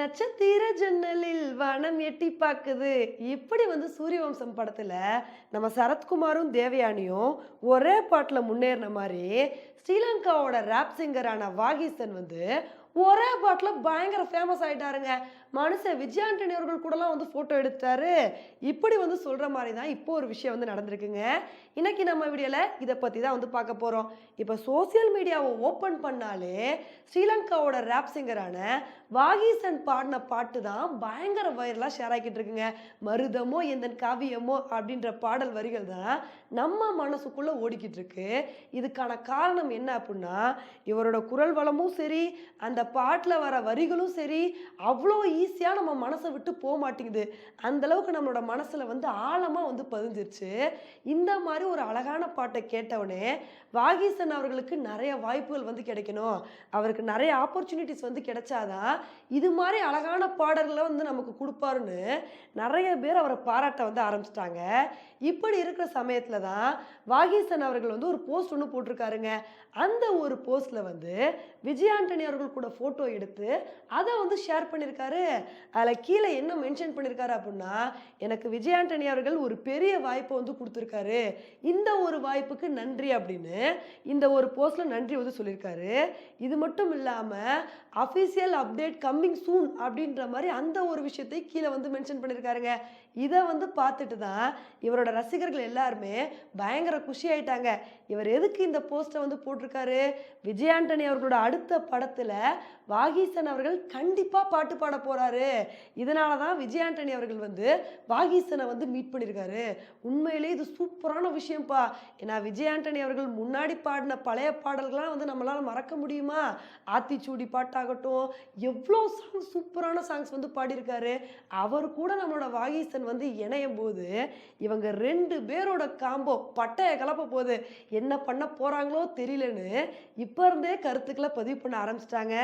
நட்சத்திர ஜன்னலில் வனம் எட்டி பார்க்குது. இப்படி வந்து சூரியவம்சம் படத்தில் நம்ம சரத்குமாரும் தேவயானியும் ஒரே பாட்டில் முன்னேறின மாதிரி ஸ்ரீலங்காவோட ரேப் சிங்கரான வாகிசன் வந்து ஒரே பாட்டில் பயங்கர ஃபேமஸ் ஆகிட்டாருங்க மனுஷன் விஜய் அவர்கள் கூடலாம் வந்து ஃபோட்டோ எடுத்தாரு. இப்படி வந்து சொல்கிற மாதிரி தான் இப்போ ஒரு விஷயம் வந்து நடந்திருக்குங்க. இன்னைக்கு நம்ம வீடியோவில் இதை பற்றி தான் வந்து பார்க்க போகிறோம் இப்போ சோசியல் மீடியாவை ஓப்பன் பண்ணாலே ஸ்ரீலங்காவோட ரேப் சிங்கரான வாகீசன் பாடின பாட்டு தான் பயங்கர வைரலாக ஷேர் ஆகிக்கிட்டு இருக்குங்க. மருதமோ எந்த காவியமோ அப்படின்ற பாடல் வரிகள் தான் நம்ம மனசுக்குள்ளே ஓடிக்கிட்டு இருக்கு. இதுக்கான காரணம் என்ன அப்படின்னா இவரோட குரல் வளமும் சரி அந்த பாட்டில் வர வரிகளும் சரி அவ்வளோ ஈஸியாக நம்ம மனசை விட்டு போக மாட்டேங்குது. அந்த அளவுக்கு நம்மளோட மனசில் வந்து ஆழமாக வந்து பதிஞ்சிருச்சு. இந்த மாதிரி ஒரு அழகான பாட்டை கேட்டவுடனே வாகீசன் அவர்களுக்கு நிறைய வாய்ப்புகள் வந்து கிடைக்கணும். அவருக்கு நிறைய ஆப்பர்ச்சுனிட்டிஸ் வந்து கிடைச்சாதான் இது மாதிரி அழகான பாடல்களை வந்து நமக்கு கொடுப்பாருன்னு நிறைய பேர் அவரை பாராட்ட வந்து ஆரம்பிச்சிட்டாங்க. இப்படி இருக்கிற சமயத்தில் தான் வாகீசன் அவர்கள் வந்து ஒரு போஸ்ட் ஒன்று போட்டிருக்காருங்க. அந்த ஒரு போஸ்ட்டில் வந்து விஜய் ஆண்டனி அவர்கள் கூட ஃபோட்டோ எடுத்து அதை வந்து ஷேர் பண்ணியிருக்காரு அதில் கீழே என்ன மென்ஷன் பண்ணியிருக்காரு அப்படின்னா எனக்கு விஜய் ஆண்டனி அவர்கள் ஒரு பெரிய வாய்ப்பை வந்து கொடுத்துருக்காரு. இந்த ஒரு வாய்ப்புக்கு நன்றி அப்படின்னு இந்த ஒரு போஸ்ட்டில் நன்றி வந்து சொல்லியிருக்காரு இது மட்டும் இல்லாமல் அஃபிஷியல் அப்டேட் கம்மிங் சூன் அப்படின்ற மாதிரி அந்த ஒரு விஷயத்தை கீழே வந்து மென்ஷன் பண்ணியிருக்காருங்க இதை வந்து பார்த்துட்டு தான் இவரோட ரசிகர்கள் எல்லாருமே பயங்கர குஷி ஆயிட்டாங்க. இவர் எதுக்கு இந்த போஸ்ட்டை வந்து போட்டிருக்காரு? விஜய் ஆண்டனி அவர்களோட அடுத்த படத்தில் வாகீசன் அவர்கள் கண்டிப்பாக பாட்டு பாட போகிறாரு இதனால தான் விஜய் ஆண்டனி அவர்கள் வந்து வாகீசனை வந்து மீட் பண்ணியிருக்காரு உண்மையிலே இது சூப்பரான விஷயம்ப்பா. ஏன்னா விஜய் ஆண்டனி அவர்கள் முன்னாடி பாடின பழைய பாடல்கள்லாம் வந்து நம்மளால் மறக்க முடியுமா? ஆத்திச்சூடி பாட்டாகட்டும் எவ்வளோ சாங்ஸ் சூப்பரான சாங்ஸ் வந்து பாடியிருக்காரு. அவர் கூட நம்மளோட வாகீசன் வந்து இணையும் போது இவங்க ரெண்டு பேரோட காம்போ பட்டைய கலப்ப போகுது என்ன பண்ண போகிறாங்களோ தெரியலன்னு இப்போ இருந்தே கருத்துக்களை பதிவு பண்ண ஆரம்பிச்சிட்டாங்க.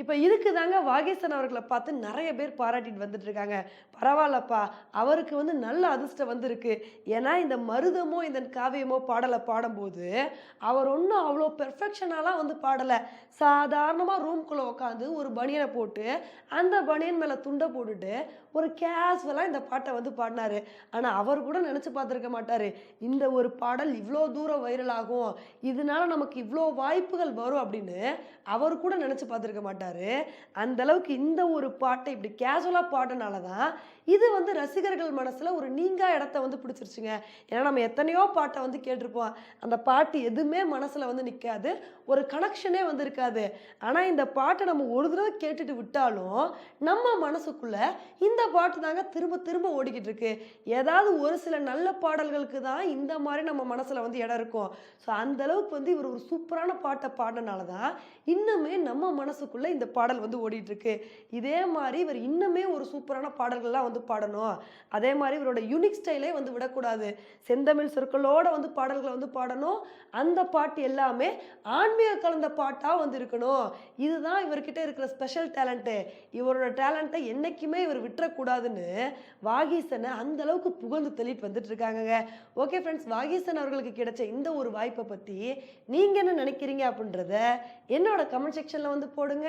இப்போ இதுக்கு தாங்க வாகேசன் அவர்களை பார்த்து நிறைய பேர் பாராட்டிட்டு வந்துட்டு இருக்காங்க பரவாயில்லப்பா அவருக்கு வந்து நல்ல அதிர்ஷ்டம் வந்திருக்கு. ஏன்னா இந்த மருதமோ இந்த காவியமோ பாடலை பாடும்போது அவர் ஒன்றும் அவ்வளோ பெர்ஃபெக்ஷனாலாம் வந்து பாடலை. சாதாரணமாக ரூம்குள்ளே உட்காந்து ஒரு பனியனை போட்டு அந்த பனியன் மேலே துண்டை போட்டுட்டு ஒரு கேஷுவலாக இந்த பாட்டை வந்து பாடினாரு. ஆனால் அவர் கூட நினச்சி பார்த்துருக்க மாட்டார். இந்த ஒரு பாடல் இவ்வளோ தூரம் வைரல் ஆகும். இதனால நமக்கு இவ்வளோ வாய்ப்புகள் வரும் அப்படின்னு அவர் கூட நினச்சி பார்த்துருக்க மாட்டார். அந்த அளவுக்கு இந்த ஒரு பாட்டை இப்படி கேஷுவலாக பாடினால தான் இது வந்து ரசிகர்கள் மனசில் ஒரு நீங்கா இடத்த வந்து பிடிச்சிருச்சுங்க. ஏன்னா நம்ம எத்தனையோ பாட்டை வந்து கேட்டிருப்போம். அந்த பாட்டு எதுவுமே மனசில் வந்து நிற்காது ஒரு கனெக்ஷனே வந்து இருக்காது. ஆனால் இந்த பாட்டை நம்ம ஒரு தடவை கேட்டுட்டு விட்டாலும் நம்ம மனசுக்குள்ளே இந்த பாட்டு தாங்க திரும்ப திரும்ப ஓடிக்கிட்டு இருக்கு. ஏதாவது ஒரு சில நல்ல பாடல்களுக்கு தான் இந்த மாதிரி நம்ம மனசில் வந்து இடம் இருக்கும். ஸோ அந்த அளவுக்கு வந்து இவர் ஒரு சூப்பரான பாட்டை பாடினால தான் இன்னுமே நம்ம மனசுக்குள்ளே இந்த பாடல் வந்து ஓடிட்டுருக்கு. இதே மாதிரி இவர் இன்னுமே ஒரு சூப்பரான பாடல்கள்லாம் வந்து பாடணும். அதே மாதிரி இவரோட யூனிக் ஸ்டைலே வந்து விடக்கூடாது. செந்தமிழ் சொற்களோட வந்து பாடல்களை வந்து பாடணும். அந்த பாட்டு எல்லாமே ஆன்மீக கலந்த பாட்டாக வந்து இருக்கணும். இதுதான் இவர்கிட்ட இருக்கிற ஸ்பெஷல் டேலண்ட்டு இவரோட டேலண்ட்டை என்றைக்குமே இவர் விட்டுறக்கூடாதுன்னு வாகீசனை அந்த அளவுக்கு புகழ்ந்து தெளிட்டு வந்துட்டு இருக்காங்கங்க ஓகே ஃப்ரெண்ட்ஸ் வாகீசன் அவர்களுக்கு கிடைச்ச இந்த ஒரு வாய்ப்பை பற்றி நீங்கள் என்ன நினைக்கிறீங்க அப்படின்றத என்னோட கமெண்ட் செக்ஷனில் வந்து போடுங்க.